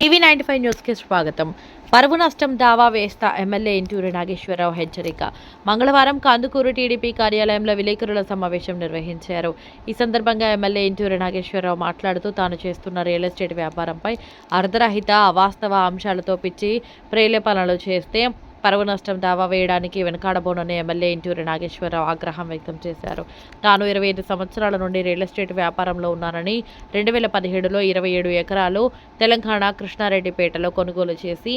TV ninety five న్యూస్కి స్వాగతం. పరువు నష్టం దావా వేస్తా ఎమ్మెల్యే ఇంటూరి నాగేశ్వరరావు హెచ్చరిక. మంగళవారం కందుకూరు టీడీపీ కార్యాలయంలో విలేకరుల సమావేశం నిర్వహించారు. ఈ సందర్భంగా ఎమ్మెల్యే ఇంటూరి నాగేశ్వరరావు మాట్లాడుతూ తాను చేస్తున్న రియల్ ఎస్టేట్ వ్యాపారంపై అర్ధరహిత అవాస్తవ అంశాలతో పిచ్చి ప్రేలేపనలు చేస్తే పరువు నష్టం దావా వేయడానికి వెనకాడబోనని ఎమ్మెల్యే ఇంటూరి నాగేశ్వరరావు ఆగ్రహం వ్యక్తం చేశారు. తాను ఇరవై ఐదు సంవత్సరాల నుండి రియల్ ఎస్టేట్ వ్యాపారంలో ఉన్నానని రెండు వేల పదిహేడులో ఇరవై ఏడు ఎకరాలు తెలంగాణ కృష్ణారెడ్డిపేటలో కొనుగోలు చేసి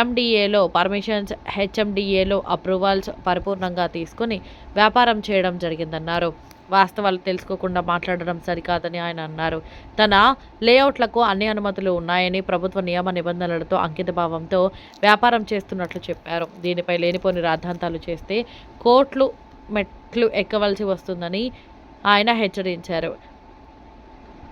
ఎండిఏలో పర్మిషన్స్ హెచ్ఎండిఏలో అప్రూవల్స్ పరిపూర్ణంగా తీసుకుని వ్యాపారం చేయడం జరిగిందన్నారు. వాస్తవాలు తెలుసుకోకుండా మాట్లాడడం సరికాదని ఆయన అన్నారు. తన లేఅవుట్లకు అన్ని అనుమతులు ఉన్నాయని ప్రభుత్వ నియమ నిబంధనలతో అంకితభావంతో వ్యాపారం చేస్తున్నట్లు చెప్పారు. దీనిపై లేనిపోని రాద్ధాంతాలు చేస్తే కోట్లు మెట్లు ఎక్కవలసి వస్తుందని ఆయన హెచ్చరించారు.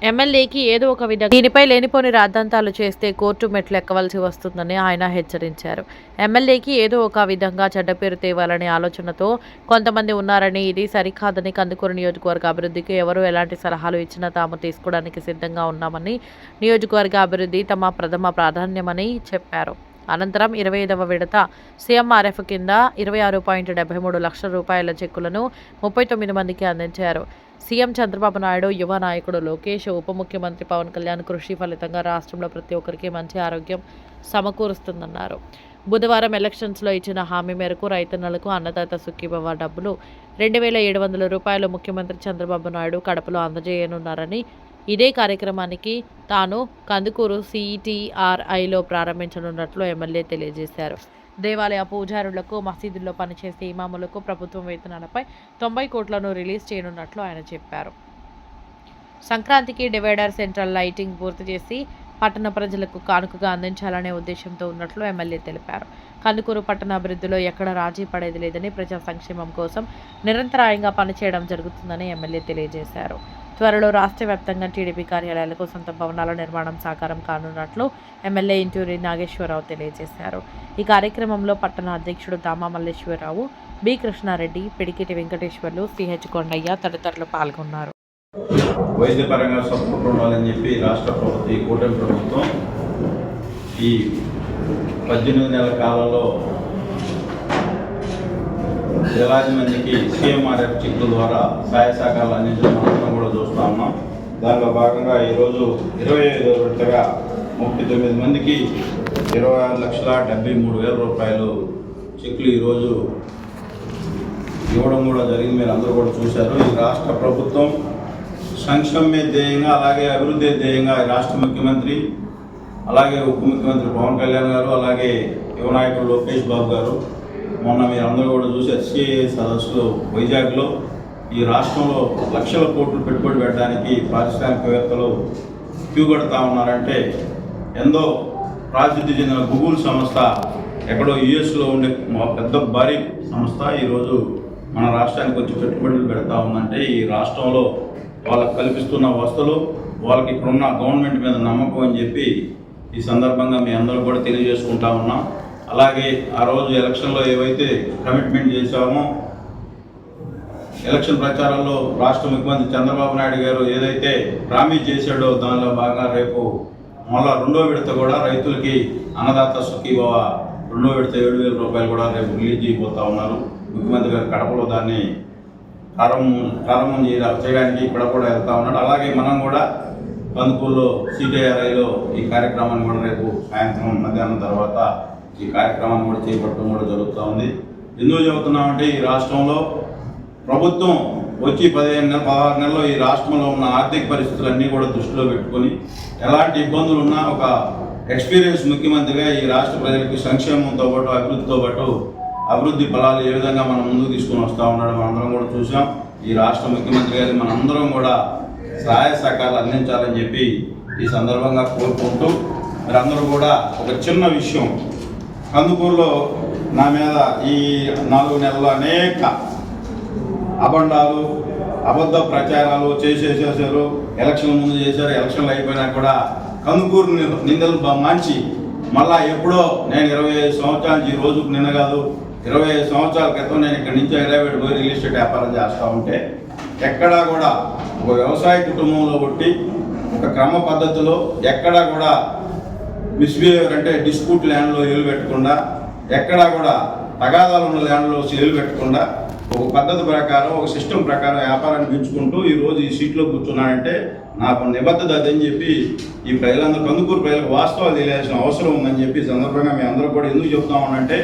ఎమ్మెల్యేకి ఏదో ఒక విధంగా దీనిపై లేనిపోని రాద్ధాంతాలు చేస్తే కోర్టు మెట్లు ఎక్కవలసి వస్తుందని ఆయన హెచ్చరించారు. ఎమ్మెల్యేకి ఏదో ఒక విధంగా చెడ్డ పేరు తేవాలనే ఆలోచనతో కొంతమంది ఉన్నారని ఇది సరికాదని కందుకూరు నియోజకవర్గ అభివృద్ధికి ఎవరు ఎలాంటి సలహాలు ఇచ్చినా తాము తీసుకోవడానికి సిద్ధంగా ఉన్నామని నియోజకవర్గ అభివృద్ధి తమ ప్రథమ ప్రాధాన్యమని చెప్పారు. అనంతరం ఇరవై ఐదవ విడత సీఎంఆర్ఎఫ్ కింద ఇరవై ఆరు పాయింట్ డెబ్బై మూడు లక్షల రూపాయల చెక్కులను ముప్పై తొమ్మిది మందికి అందించారు. సీఎం చంద్రబాబు నాయుడు యువ నాయకుడు లోకేష్ ఉప ముఖ్యమంత్రి పవన్ కళ్యాణ్ కృషి ఫలితంగా రాష్ట్రంలో ప్రతి ఒక్కరికి మంచి ఆరోగ్యం సమకూరుస్తుందన్నారు. బుధవారం ఎలక్షన్స్లో ఇచ్చిన హామీ మేరకు రైతన్నలకు అన్నదాత సుఖీభవ డబ్బులు రెండు వేల ఏడు వందల రూపాయలు ముఖ్యమంత్రి చంద్రబాబు నాయుడు కడపలో అందజేయనున్నారని ఇదే కార్యక్రమానికి తాను కందుకూరు సిటీఆర్ఐలో ప్రారంభించనున్నట్లు ఎమ్మెల్యే తెలియజేశారు. దేవాలయ పూజారులకు మసీదుల్లో పనిచేసే ఇమాములకు ప్రభుత్వం వేతనాలపై తొంభై కోట్లను రిలీజ్ చేయనున్నట్లు ఆయన చెప్పారు. సంక్రాంతికి డివైడర్ సెంట్రల్ లైటింగ్ పూర్తి చేసి పట్టణ ప్రజలకు కానుకగా అందించాలనే ఉద్దేశంతో ఉన్నట్లు ఎమ్మెల్యే తెలిపారు. కందుకూరు పట్టణ అభివృద్ధిలో ఎక్కడ రాజీ పడేది లేదని ప్రజా సంక్షేమం కోసం నిరంతరాయంగా పనిచేయడం జరుగుతుందని ఎమ్మెల్యే తెలియజేశారు. త్వరలో రాష్ట్ర వ్యాప్తంగా టీడీపీ కార్యాలయాలకు సొంత భవనాల నిర్మాణం సాకారం కానున్నట్లు ఎమ్మెల్యే ఇంటూరి నాగేశ్వరరావు తెలియజేశారు. ఈ కార్యక్రమంలో పట్టణ అధ్యక్షుడు దామా మల్లేశ్వరరావు బి కృష్ణారెడ్డి పిడికిటి వెంకటేశ్వర్లు సిహెచ్ కొండయ్య తదితరులు పాల్గొన్నారు. వైద్యపరంగా సపోర్ట్ ఉండాలని చెప్పి రాష్ట్ర ప్రభుత్వం ఈ కూటమి ప్రభుత్వం ఈ పద్దెనిమిది నెలల కాలంలో వేలాది మందికి సీఎంఆర్ఎఫ్ చెక్కుల ద్వారా సహాయ సహకారాలు అందించడం మనం కూడా చూస్తా ఉన్నాం. దానిలో భాగంగా ఈరోజు ఇరవై ఐదో విడతగా ముప్పై తొమ్మిది మందికి ఇరవై ఆరు లక్షల డెబ్బై మూడు వేల రూపాయలు చెక్కులు ఈరోజు ఇవ్వడం కూడా జరిగింది. మీరు అందరూ కూడా చూశారు. ఈ రాష్ట్ర ప్రభుత్వం సంక్షేమమే ధ్యేయంగా అలాగే అభివృద్ధి ధ్యేయంగా ఈ రాష్ట్ర ముఖ్యమంత్రి అలాగే ఉప ముఖ్యమంత్రి పవన్ కళ్యాణ్ గారు అలాగే యువ నాయకుడు లోకేష్ బాబు గారు మొన్న మీరందరూ కూడా చూసి ఎస్సీఏ సదస్సులో వైజాగ్లో ఈ రాష్ట్రంలో లక్షల కోట్లు పెట్టుబడి పెట్టడానికి పారిశ్రామికవేత్తలు క్యూ కడతా ఉన్నారంటే ఎంతో ప్రాసిద్ధి చెందిన గూగుల్ సంస్థ ఎక్కడో యుఎస్లో ఉండే పెద్ద భారీ సంస్థ ఈరోజు మన రాష్ట్రానికి వచ్చి పెట్టుబడులు పెడతా ఉందంటే ఈ రాష్ట్రంలో వాళ్ళకు కల్పిస్తున్న వసతులు వాళ్ళకి ఇక్కడున్న గవర్నమెంట్ మీద నమ్మకం అని చెప్పి ఈ సందర్భంగా మీ అందరూ కూడా తెలియజేసుకుంటా ఉన్నాం. అలాగే ఆ రోజు ఎలక్షన్లో ఏవైతే కమిట్మెంట్ చేశామో ఎలక్షన్ ప్రచారంలో రాష్ట్ర ముఖ్యమంత్రి చంద్రబాబు నాయుడు గారు ఏదైతే ప్రామిస్ చేశాడో దానిలో బాగా రేపు మళ్ళా రెండో విడత కూడా రైతులకి అన్నదాత సుఖీభవ రెండో విడత ఏడు వేల రూపాయలు కూడా రేపు రిలీజ్ చేయబోతా ఉన్నారు. ముఖ్యమంత్రి గారు కడపలో దాన్ని ప్రారంభం ప్రారంభం చేయడానికి ఇక్కడ కూడా వెళ్తా ఉన్నాడు. అలాగే మనం కూడా కందుకూరులో సిటీఆర్ఐలో ఈ కార్యక్రమాన్ని కూడా రేపు సాయంత్రం మధ్యాహ్నం తర్వాత ఈ కార్యక్రమాన్ని కూడా చేపట్టడం కూడా జరుగుతూ ఉంది. ఎందుకు చెబుతున్నామంటే ఈ రాష్ట్రంలో ప్రభుత్వం వచ్చి పదిహేను నెల పదహారు నెలలో ఈ రాష్ట్రంలో ఉన్న ఆర్థిక పరిస్థితులన్నీ కూడా దృష్టిలో పెట్టుకొని ఎలాంటి ఇబ్బందులు ఉన్నా ఒక ఎక్స్పీరియన్స్ ముఖ్యమంత్రిగా ఈ రాష్ట్ర ప్రజలకి సంక్షేమంతో పాటు అభివృద్ధితో పాటు అభివృద్ధి ఫలాలు ఏ విధంగా మనం ముందుకు తీసుకొని వస్తూ ఉన్నాడు మనందరం కూడా చూసాం. ఈ రాష్ట్ర ముఖ్యమంత్రి గారి మనందరం కూడా సహాయ సహకారాలు అందించాలని చెప్పి ఈ సందర్భంగా కోరుకుంటూ మీరందరూ కూడా ఒక చిన్న విషయం కందుకూరులో నా మీద ఈ నాలుగు నెలలు అనేక అబండాలు అబద్ధ ప్రచారాలు చేసేసేసారు ఎలక్షన్ ముందు చేశారు ఎలక్షన్లు అయిపోయినా కూడా కందుకూరు నిందలు మంచి. మళ్ళా ఎప్పుడో నేను ఇరవై ఐదు సంవత్సరాల నుంచి ఈ రోజుకు నిన్న కాదు ఇరవై ఐదు సంవత్సరాల క్రితం నేను ఇక్కడ నుంచి హైదరాబాద్ పోయి రియల్ ఎస్టేట్ వ్యాపారం చేస్తూ ఉంటే ఎక్కడా కూడా ఒక వ్యవసాయ కుటుంబంలో పుట్టి ఒక క్రమ పద్ధతిలో ఎక్కడా కూడా మిస్బిహేవియర్ అంటే డిస్ప్యూట్ ల్యాండ్లో ఏలు పెట్టకుండా ఎక్కడా కూడా తగాదాలు ఉన్న ల్యాండ్లో ఏలు పెట్టకుండా ఒక పద్ధతి ప్రకారం ఒక సిస్టమ్ ప్రకారం వ్యాపారాన్ని పెంచుకుంటూ ఈరోజు ఈ సీట్లో కూర్చున్నానంటే నాకు నిబద్ధత అదని చెప్పి ఈ ప్రజలందరూ కందుకూరు ప్రజలకు వాస్తవాలు తెలియాల్సిన అవసరం ఉందని చెప్పి సందర్భంగా మీ అందరూ కూడా ఎందుకు చెప్తామనంటే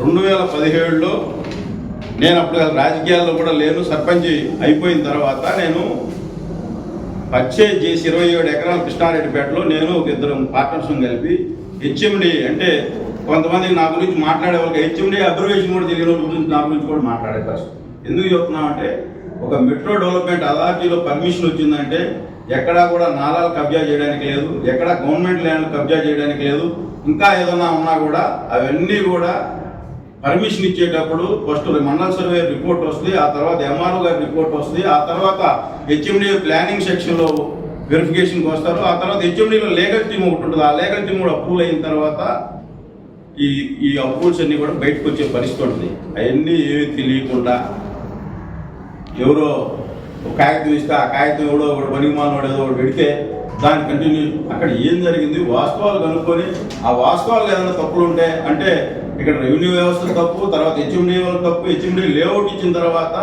రెండు వేల పదిహేడులో నేను అప్పుడు రాజకీయాల్లో కూడా లేను సర్పంచ్ అయిపోయిన తర్వాత నేను పర్చేజ్ చేసి ఇరవై ఏడు ఎకరాల కృష్ణారెడ్డిపేటలో నేను ఒక ఇద్దరు పార్ట్నర్స్ కలిపి హెచ్ఎండి అంటే కొంతమంది నా గురించి మాట్లాడే వాళ్ళకి హెచ్ఎండి అబ్జర్వేషన్ కూడా తెలియని వాళ్ళ గురించి నా గురించి కూడా మాట్లాడే ఫస్ట్ ఎందుకు చెప్తున్నామంటే ఒక మెట్రో డెవలప్మెంట్ అథారిటీలో పర్మిషన్ వచ్చిందంటే ఎక్కడా కూడా నాలాలు కబ్జా చేయడానికి లేదు ఎక్కడా గవర్నమెంట్ ల్యాండ్ కబ్జా చేయడానికి లేదు ఇంకా ఏదన్నా ఉన్నా కూడా అవన్నీ కూడా పర్మిషన్ ఇచ్చేటప్పుడు ఫస్ట్ మండల్ సర్వే రిపోర్ట్ వస్తుంది ఆ తర్వాత ఎంఆర్ఓ గారి రిపోర్ట్ వస్తుంది ఆ తర్వాత హెచ్ఎండి ప్లానింగ్ సెక్షన్లో వెరిఫికేషన్కి వస్తారు ఆ తర్వాత హెచ్ఎండిలో లీగల్ టీమ్ ఒకటి ఉంటుంది ఆ లీగల్ టీమ్ కూడా అప్రూవ్ అయిన తర్వాత ఈ ఈ అప్రూవల్స్ అన్నీ కూడా బయటకు వచ్చే పరిస్థితి ఉంటుంది. అవన్నీ ఏమీ తెలియకుండా ఎవరో ఒక కాగితం ఇస్తే ఆ కాగితం ఎవడో ఒకటి పనిమానోడు ఏదో ఒకటి పెడితే దాన్ని కంటిన్యూ అక్కడ ఏం జరిగింది? వాస్తవాలు కనుక్కొని ఆ వాస్తవాలు ఏదైనా తప్పులు ఉంటే అంటే ఇక్కడ రెవెన్యూ వ్యవస్థ తప్పు తర్వాత హెచ్ఎండి వాళ్ళ తప్పు హెచ్ఎండి లేఅవుట్ ఇచ్చిన తర్వాత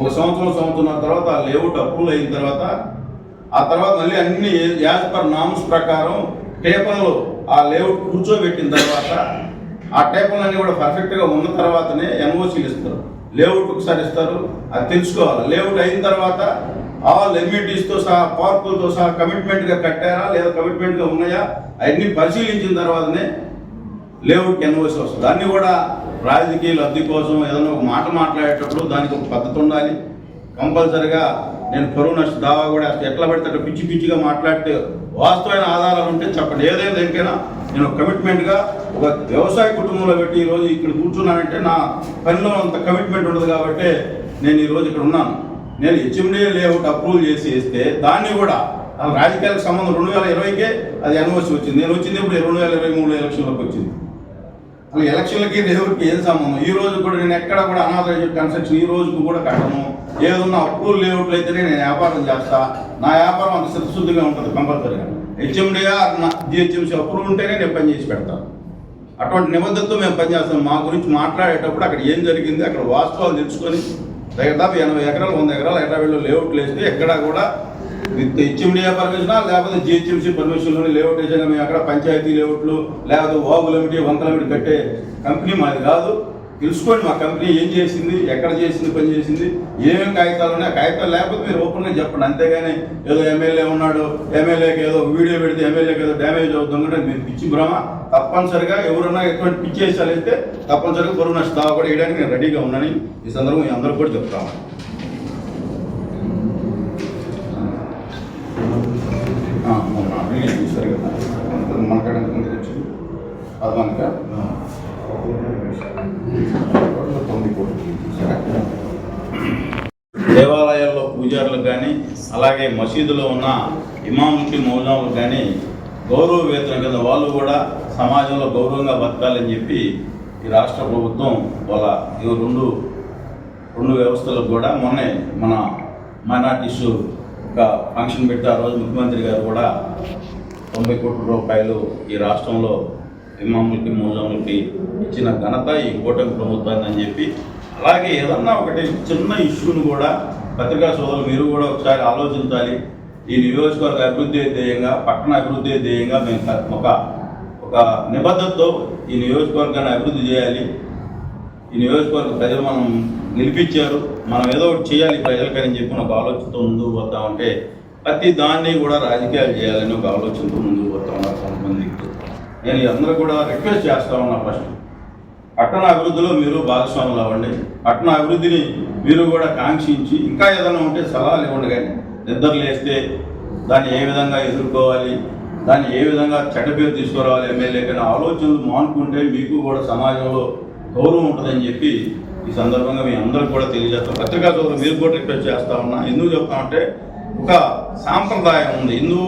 ఒక సంవత్సరం సంవత్సరం తర్వాత ఆ లేఅవుట్ అప్రూవల్ అయిన తర్వాత ఆ తర్వాత మళ్ళీ అన్ని యాజ్ పర్ నామ్స్ ప్రకారం టేబుల్లో ఆ లేఅవుట్ కూర్చోబెట్టిన తర్వాత ఆ టేబుల్ కూడా పర్ఫెక్ట్గా ఉన్న తర్వాతనే ఎన్ఓసీలు ఇస్తారు. లేఅవుట్ ఒకసారి ఇస్తారు అది తెలుసుకోవాలి. లేఅవుట్ అయిన తర్వాత ఆల్ ఎమ్యూనిటీస్తో సహా పార్కులతో సహా కమిట్మెంట్గా కట్టారా లేదా కమిట్మెంట్గా ఉన్నాయా అవన్నీ పరిశీలించిన తర్వాతనే లేఅవుట్ ఎన్ఓసి వస్తుంది దాన్ని కూడా రాజకీయ లబ్ధి కోసం ఏదైనా ఒక మాట మాట్లాడేటప్పుడు దానికి ఒక పద్ధతి ఉండాలి. కంపల్సరిగా నేను కరువు నష్ట దావా కూడా అసలు ఎట్లా పడితే పిచ్చి పిచ్చిగా మాట్లాడితే వాస్తవమైన ఆధారాలు ఉంటే చెప్పండి. ఏదైనా దేనికైనా నేను కమిట్మెంట్గా ఒక వ్యవసాయ కుటుంబంలో పెట్టి ఈరోజు ఇక్కడ కూర్చున్నానంటే నా పనిలో అంత కమిట్మెంట్ ఉండదు కాబట్టి నేను ఈరోజు ఇక్కడ ఉన్నాను. నేను హెచ్ఎండి లేఅవుట్ అప్రూవ్ చేసి ఇస్తే దాన్ని కూడా ఆ రాజకీయాలకు సంబంధం రెండు వేల ఇరవైకే అది ఎన్ఓసి వచ్చింది. నేను వచ్చింది ఇప్పుడు రెండు వేల ఇరవై మూడు ఎలక్షన్లకు వచ్చింది. అసలు ఎలక్షన్లకి దేవుడికి ఏం సంబంధం? ఈ రోజు కూడా నేను ఎక్కడ కూడా అనాథరైజ్డ్ కన్స్ట్రక్షన్ ఈ రోజుకు కూడా కట్టను. ఏదన్నా అప్రూవల్ లేఅవుట్లు అయితేనే నేను వ్యాపారం చేస్తా. నా వ్యాపారం అంత శుద్ధశుద్ధిగా ఉంటుంది కంపల్సరీగా. హెచ్ఎండిగా జిహెచ్ఎంసీ అప్రూవల్ ఉంటేనే నేను పని చేసి పెడతాను అటువంటి నిబంధనతో మేము పనిచేస్తాం మా గురించి మాట్లాడేటప్పుడు అక్కడ ఏం జరిగింది అక్కడ వాస్తవాలు తెలుసుకొని దాదాపు ఎనభై ఎకరాలు వంద ఎకరాలు హైదరాబాద్లో లేఅవుట్లు వేస్తే ఎక్కడా కూడా హెచ్ఎండిఏ పర్మిషనా? లేకపోతే జిహెచ్ఎంసీ పర్మిషన్లోని లేఅవుట్ వేసాక మేము అక్కడ పంచాయతీ లేఅవుట్లు లేకపోతే వాగులమిటి వంకలమిటి కట్టే కంపెనీ మాది కాదు. తెలుసుకోండి మా కంపెనీ ఏం చేసింది ఎక్కడ చేసింది పని చేసింది ఏమేమి కాగితాలు ఉన్నాయి కాగితాలు లేకపోతే మీరు ఓపెన్గా చెప్పండి. అంతేగాని ఏదో ఎమ్మెల్యే ఉన్నాడు ఎమ్మెల్యేకి ఏదో వీడియో పెడితే ఎమ్మెల్యేకి ఏదో డ్యామేజ్ అవుతుందంటే మీరు పిచ్చి భ్రమ. తప్పనిసరిగా ఎవరన్నా ఎటువంటి పిచ్చి వేసాలైతే తప్పనిసరిగా బరువు నష్టం కూడా వేయడానికి నేను రెడీగా ఉన్నానని ఈ సందర్భం మీ అందరూ కూడా చెప్తాము రిలీజ్ చేశారు కదా మనకాడ ఎంత వచ్చింది? పదమందిగా తొమ్మిది కోట్లు దేవాలయాల్లో పూజారులకు కానీ అలాగే మసీదులో ఉన్న ఇమాములకి మౌలాములకు కానీ గౌరవ వేతనం కింద వాళ్ళు కూడా సమాజంలో గౌరవంగా బతకాలని చెప్పి ఈ రాష్ట్ర ప్రభుత్వం వాళ్ళ ఈ రెండు రెండు వ్యవస్థలకు కూడా మొన్నే మన మైనార్టీస్ ఒక ఫంక్షన్ పెట్టి ఆ రోజు ముఖ్యమంత్రి గారు కూడా తొంభై కోట్ల రూపాయలు ఈ రాష్ట్రంలో ఇమాములకి మూజములకి ఇచ్చిన ఘనత ఈ కూటమి ప్రభుత్వాన్ని అని చెప్పి అలాగే ఏదన్నా ఒకటి చిన్న ఇష్యూని కూడా పత్రికా సోదరులు మీరు కూడా ఒకసారి ఆలోచించాలి. ఈ నియోజకవర్గ అభివృద్ధి ధ్యేయంగా పట్టణ అభివృద్ధి ధ్యేయంగా మేము ఒక ఒక నిబద్ధతతో ఈ నియోజకవర్గాన్ని అభివృద్ధి చేయాలి. ఈ నియోజకవర్గ ప్రజలు మనం నిలిపించారు మనం ఏదో ఒకటి చేయాలి ప్రజలకని చెప్పి ఒక ఆలోచనతో ముందుకు పోతామంటే ప్రతి దాన్ని కూడా రాజకీయాలు చేయాలని ఒక ఆలోచనతో ముందుకు పోతా ఉన్నారు కొంతమంది నేను అందరూ కూడా రిక్వెస్ట్ చేస్తా ఉన్నా ఫస్ట్. పట్టణ అభివృద్ధిలో మీరు భాగస్వాములు అవ్వండి. పట్టణ అభివృద్ధిని మీరు కూడా కాంక్షించి ఇంకా ఏదైనా ఉంటే సలహాలు ఇవ్వండి కానీ నిద్రలు వేస్తే దాన్ని ఏ విధంగా ఎదుర్కోవాలి దాన్ని ఏ విధంగా చెడ్డ పేరు తీసుకురావాలి ఎమ్మెల్యే కానీ ఆలోచనలు మానుకుంటే మీకు కూడా సమాజంలో గౌరవం ఉంటుందని చెప్పి ఈ సందర్భంగా మీ అందరికి కూడా తెలియజేస్తాం పత్రికా సోదరులు మీరు కూడా రిక్వెస్ట్ చేస్తా ఉన్నా. ఎందుకు చెప్తామంటే ఒక సాంప్రదాయం ఉంది. హిందూ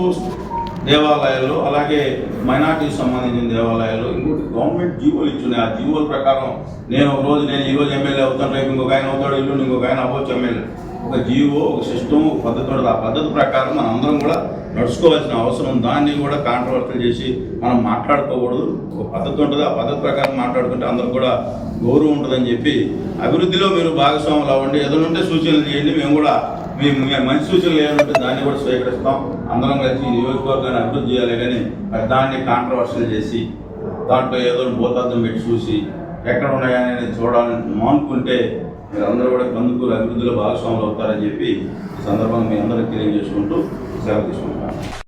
దేవాలయాలు అలాగే మైనార్టీకి సంబంధించిన దేవాలయాలు ఇంకోటి గవర్నమెంట్ జీవోలు ఇచ్చున్నాయి. ఆ జీవోల ప్రకారం నేను ఒక రోజు నేను ఈ రోజు ఎమ్మెల్యే అవుతాను రేపు ఇంకొక ఆయన అవుతాడు ఇల్లు ఇంకొక ఆయన అవ్వచ్చు ఎమ్మెల్యే. ఒక జీవో ఒక సిస్టమ్ ఒక పద్ధతి ఉంటుంది. ఆ పద్ధతి ప్రకారం మనం అందరం కూడా నడుచుకోవాల్సిన అవసరం దాన్ని కూడా కాంట్రవర్సల్ చేసి మనం మాట్లాడుకోకూడదు. ఒక పద్ధతి ఉంటుంది. ఆ పద్ధతి ప్రకారం మాట్లాడుకుంటే అందరూ కూడా గౌరవం ఉంటుందని చెప్పి అభివృద్ధిలో మీరు భాగస్వాములు అవ్వండి. ఏదైనా ఉంటే సూచనలు చేయండి. మేము కూడా మీ మంచి సూచనలు ఏమంటే దాన్ని కూడా స్వీకరిస్తాం. అందరం కలిసి నియోజకవర్గాన్ని అభివృద్ధి చేయాలి కానీ దాన్ని కాంట్రవర్సల్ చేసి దాంట్లో ఏదో భూతార్థం పెట్టి చూసి ఎక్కడ ఉన్నాయని చూడాలని మానుకుంటే మీరందరూ అందరూ కూడా కందుకూరు అభివృద్ధిలో భాగస్వాములు అవుతారని చెప్పి ఈ సందర్భంగా మీ అందరికీ తెలియజేసుకుంటూ సెలవు తీసుకుంటాను